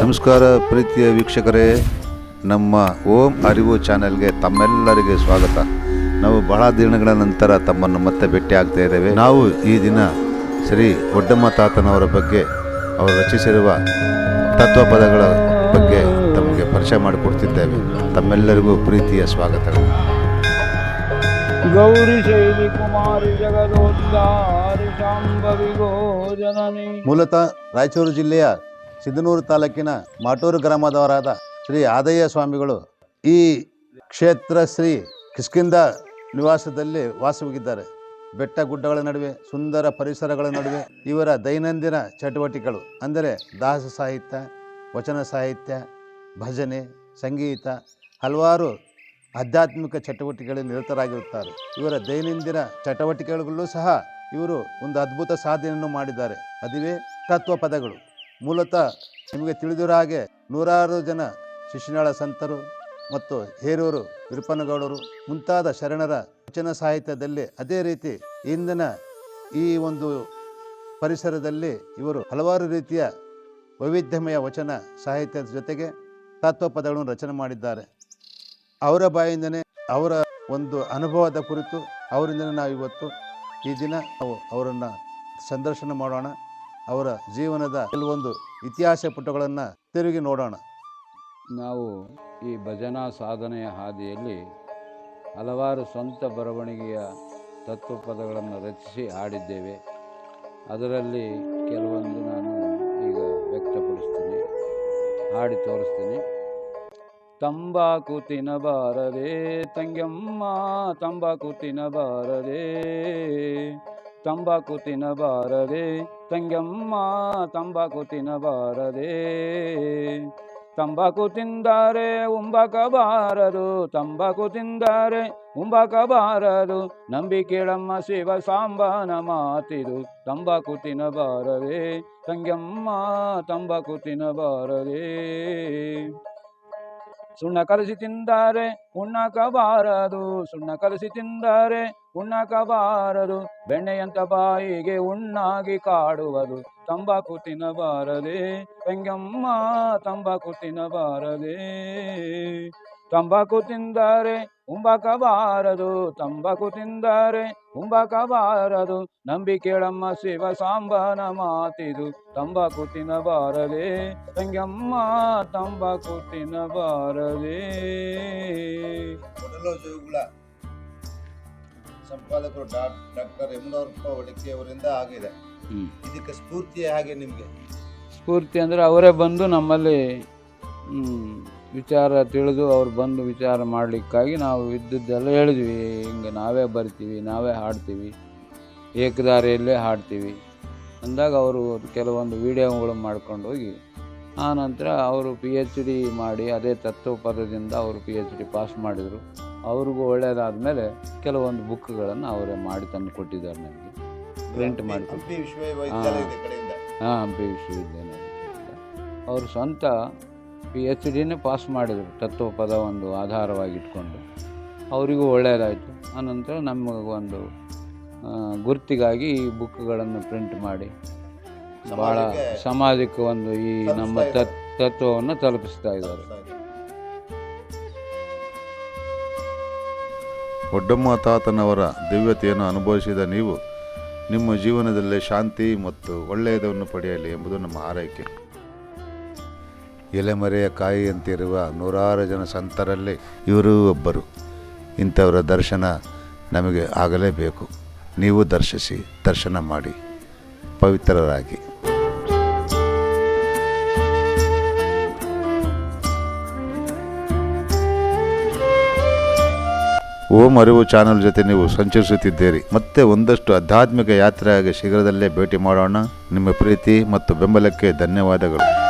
ನಮಸ್ಕಾರ ಪ್ರೀತಿಯ ವೀಕ್ಷಕರೇ. ನಮ್ಮ ಓಂ ಅರಿವು ಚಾನೆಲ್ಗೆ ತಮ್ಮೆಲ್ಲರಿಗೆ ಸ್ವಾಗತ. ನಾವು ಬಹಳ ದಿನಗಳ ನಂತರ ತಮ್ಮನ್ನು ಮತ್ತೆ ಭೇಟಿ ಆಗ್ತಾ ಇದ್ದೇವೆ. ನಾವು ಈ ದಿನ ಶ್ರೀ ಒಡ್ಡಮ್ಮ ತಾತನವರ ಬಗ್ಗೆ ಅವರು ರಚಿಸಿರುವ ತತ್ವ ಪದಗಳ ಬಗ್ಗೆ ತಮಗೆ ಪರಿಚಯ ಮಾಡಿಕೊಡ್ತಿದ್ದೇವೆ. ತಮ್ಮೆಲ್ಲರಿಗೂ ಪ್ರೀತಿಯ ಸ್ವಾಗತಗಳು. ಗೌರಿ ಶೈಲಿ ಕುಮಾರಿ ಜಗದೋದ್ಧಾರಿ ಶಾಂಭವಿ ಜನನಿ. ಮೂಲತಃ ರಾಯಚೂರು ಜಿಲ್ಲೆಯ ಸಿದ್ದನೂರು ತಾಲೂಕಿನ ಮಾಟೂರು ಗ್ರಾಮದವರಾದ ಶ್ರೀ ಆದಯ್ಯ ಸ್ವಾಮಿಗಳು ಈ ಕ್ಷೇತ್ರ ಶ್ರೀ ಕಿಷ್ಕಿಂದ ನಿವಾಸದಲ್ಲಿ ವಾಸವಾಗಿದ್ದಾರೆ. ಬೆಟ್ಟ ಗುಡ್ಡಗಳ ನಡುವೆ, ಸುಂದರ ಪರಿಸರಗಳ ನಡುವೆ ಇವರ ದೈನಂದಿನ ಚಟುವಟಿಕೆಗಳು ಅಂದರೆ ದಾಸ ಸಾಹಿತ್ಯ, ವಚನ ಸಾಹಿತ್ಯ, ಭಜನೆ, ಸಂಗೀತ ಹಲವಾರು ಆಧ್ಯಾತ್ಮಿಕ ಚಟುವಟಿಕೆಗಳಲ್ಲಿ ನಿರತರಾಗಿರುತ್ತಾರೆ. ಇವರ ದೈನಂದಿನ ಚಟುವಟಿಕೆಗಳಲ್ಲೂ ಸಹ ಇವರು ಒಂದು ಅದ್ಭುತ ಸಾಧನೆಯನ್ನು ಮಾಡಿದ್ದಾರೆ. ಅದುವೇ ತತ್ವ ಪದಗಳು. ಮೂಲತಃ ನಿಮಗೆ ತಿಳಿದಿರೋ ಹಾಗೆ ನೂರಾರು ಜನ ಶಿಶುನಾಳ ಸಂತರು ಮತ್ತು ಹೇರೂರು ವಿರುಪನಗೌಡರು ಮುಂತಾದ ಶರಣರ ವಚನ ಸಾಹಿತ್ಯದಲ್ಲಿ ಅದೇ ರೀತಿ ಇಂದಿನ ಈ ಒಂದು ಪರಿಸರದಲ್ಲಿ ಇವರು ಹಲವಾರು ರೀತಿಯ ವೈವಿಧ್ಯಮಯ ವಚನ ಸಾಹಿತ್ಯದ ಜೊತೆಗೆ ತತ್ವ ಪದಗಳನ್ನು ರಚನೆ ಮಾಡಿದ್ದಾರೆ. ಅವರ ಬಾಯಿಂದನೇ ಅವರ ಒಂದು ಅನುಭವದ ಕುರಿತು ಅವರಿಂದನೇ ನಾವು ಇವತ್ತು ಈ ದಿನ ನಾವು ಅವರನ್ನು ಸಂದರ್ಶನ ಮಾಡೋಣ. ಅವರ ಜೀವನದ ಕೆಲವೊಂದು ಇತಿಹಾಸ ಪುಟಗಳನ್ನು ತಿರುಗಿ ನೋಡೋಣ. ನಾವು ಈ ಭಜನಾ ಸಾಧನೆಯ ಹಾದಿಯಲ್ಲಿ ಹಲವಾರು ಸ್ವಂತ ಬರವಣಿಗೆಯ ತತ್ವಪದಗಳನ್ನು ರಚಿಸಿ ಹಾಡಿದ್ದೇವೆ. ಅದರಲ್ಲಿ ಕೆಲವೊಂದು ನಾನು ಈಗ ವ್ಯಕ್ತಪಡಿಸ್ತೀನಿ, ಹಾಡಿ ತೋರಿಸ್ತೀನಿ. ತಂಬಾಕು ತಿನ್ನಬಾರದೆ ತಂಗಮ್ಮ ತಂಬಾಕು ತಿನ್ನಬಾರದೆ ತಂಬಾಕು ತಿನ್ನಬಾರದೆ ತಂಗಮ್ಮ ತಂಬಾಕು ತಿನ್ನಬಾರದೆ ತಂಬಾಕು ತಿಂದರೆ ಉಂಬಕಬಾರದು, ತಂಬಾಕು ತಿಂದರೆ ಉಂಬಕಬಾರದು. ನಂಬಿಕೆಳಮ್ಮ ಶಿವ ಸಾಂಬನ ಮಾತಿದು, ತಂಬಾಕು ತಿನ್ನಬಾರದೆ ತಂಗಮ್ಮ ತಂಬಾಕು ತಿನ್ನಬಾರದೆ ಸುಣ್ಣ ಕಲಸಿ ತಿಂದರೆ ಉಣ್ಣಕಬಾರದು ಸುಣ್ಣ ಕಲಸಿ ತಿಂದರೆ ಉಣ್ಣಕಬಾರದು, ಬೆಣ್ಣೆಯಂತ ಬಾಯಿಗೆ ಉಣ್ಣಾಗಿ ಕಾಡುವುದು. ತಂಬಾಕು ತಿನ್ನಬಾರದೆ ತಂಗಮ್ಮ ತಂಬಾಕು ತಿನ್ನಬಾರದೆ. ತಂಬಾಕು ತಿಂದರೆ ಉಂಬಕಬಾರದು ತಂಬಕು ತಿಂದರೆ ಕುಂಭಕಬಾರದು ನಂಬಿಕೆಳಮ್ಮ ಶಿವ ಸಾಂಬನ ಮಾತಿದು ತಂಬಾಕು ತಿನ್ನಬಾರದೆ ತಂಗಮ್ಮ ತಂಬಾಕು ತಿನ್ನಬಾರದೆ. ಸಂಪಾದಕರು ಡಾಕ್ಟರ್ ಯಮುನವರಪ್ಪ ಒಡಕಿಯವರಿಂದ ಆಗಿದೆ. ಇದಕ್ಕೆ ಸ್ಫೂರ್ತಿ ಹಾಗೆ ನಿಮಗೆ? ಸ್ಫೂರ್ತಿ ಅಂದರೆ ಅವರೇ ಬಂದು ನಮ್ಮಲ್ಲಿ ಹ್ಮ್, ವಿಚಾರ ತಿಳಿದು ಅವ್ರು ಬಂದು ವಿಚಾರ ಮಾಡಲಿಕ್ಕಾಗಿ ನಾವು ಇದ್ದದ್ದೆಲ್ಲ ಹೇಳಿದ್ವಿ. ಹಿಂಗೆ ನಾವೇ ಬರ್ತೀವಿ ನಾವೇ ಹಾಡ್ತೀವಿ. ಏಕದಾರಿಯಲ್ಲೇ ಹಾಡ್ತೀವಿ. ಅಂದಾಗ ಅವರು ಕೆಲವೊಂದು ವಿಡಿಯೋಗಳು ಮಾಡ್ಕೊಂಡು ಹೋಗಿ ಆ ನಂತರ ಅವರು ಪಿ ಎಚ್ ಡಿ ಮಾಡಿ ಅದೇ ತತ್ವಪದದಿಂದ ಅವರು ಪಿ ಎಚ್ ಡಿ ಪಾಸ್ ಮಾಡಿದರು. ಅವ್ರಿಗೂ ಒಳ್ಳೆಯದಾದ ಮೇಲೆ ಕೆಲವೊಂದು ಬುಕ್ಗಳನ್ನು ಅವರೇ ಮಾಡಿ ತಂದು ಕೊಟ್ಟಿದ್ದಾರೆ ನನಗೆ ಪ್ರಿಂಟ್ ಮಾಡಿ ಹಾಂ ಹಂಪಿ ವಿಶ್ವವಿದ್ಯಾಲಯ ಅವ್ರ ಸ್ವಂತ ಪಿ ಎಚ್ ಡಿನೇ ಪಾಸ್ ಮಾಡಿದರು ತತ್ವಪದ ಒಂದು ಆಧಾರವಾಗಿಟ್ಕೊಂಡು. ಅವರಿಗೂ ಒಳ್ಳೆಯದಾಯಿತು. ಆನಂತರ ನಮಗೊಂದು ಗುರ್ತಿಗಾಗಿ ಈ ಬುಕ್ಗಳನ್ನು ಪ್ರಿಂಟ್ ಮಾಡಿ. ಭಾಳ ಸಮಾಜಕ್ಕೆ ಒಂದು ಈ ನಮ್ಮ ತತ್ ತತ್ವವನ್ನು ತಲುಪಿಸ್ತಾ ಇದ್ದಾರೆ. ಒಡ್ಡಮ್ಮ ತಾತನವರ ದಿವ್ಯತೆಯನ್ನು ಅನುಭವಿಸಿದ ನೀವು ನಿಮ್ಮ ಜೀವನದಲ್ಲಿ ಶಾಂತಿ ಮತ್ತು ಒಳ್ಳೆಯದನ್ನು ಪಡೆಯಲಿ ಎಂಬುದು ನಮ್ಮ ಆರೈಕೆ ಎಲೆಮರೆಯ ಕಾಯಿಯಂತಿರುವ ನೂರಾರು ಜನ ಸಂತರಲ್ಲಿ ಇವರೂ ಒಬ್ಬರು. ಇಂಥವರ ದರ್ಶನ ನಮಗೆ ಆಗಲೇಬೇಕು. ನೀವು ದರ್ಶಿಸಿ, ದರ್ಶನ ಮಾಡಿ. ಪವಿತ್ರರಾಗಿ. ಓಂ ಅರಿವು ಚಾನಲ್ ಜೊತೆ ನೀವು ಸಂಚರಿಸುತ್ತಿದ್ದೀರಿ. ಮತ್ತೆ ಒಂದಷ್ಟು ಆಧ್ಯಾತ್ಮಿಕ ಯಾತ್ರೆಯಾಗಿ ಶೀಘ್ರದಲ್ಲೇ ಭೇಟಿ ಮಾಡೋಣ. ನಿಮ್ಮ ಪ್ರೀತಿ ಮತ್ತು ಬೆಂಬಲಕ್ಕೆ ಧನ್ಯವಾದಗಳು.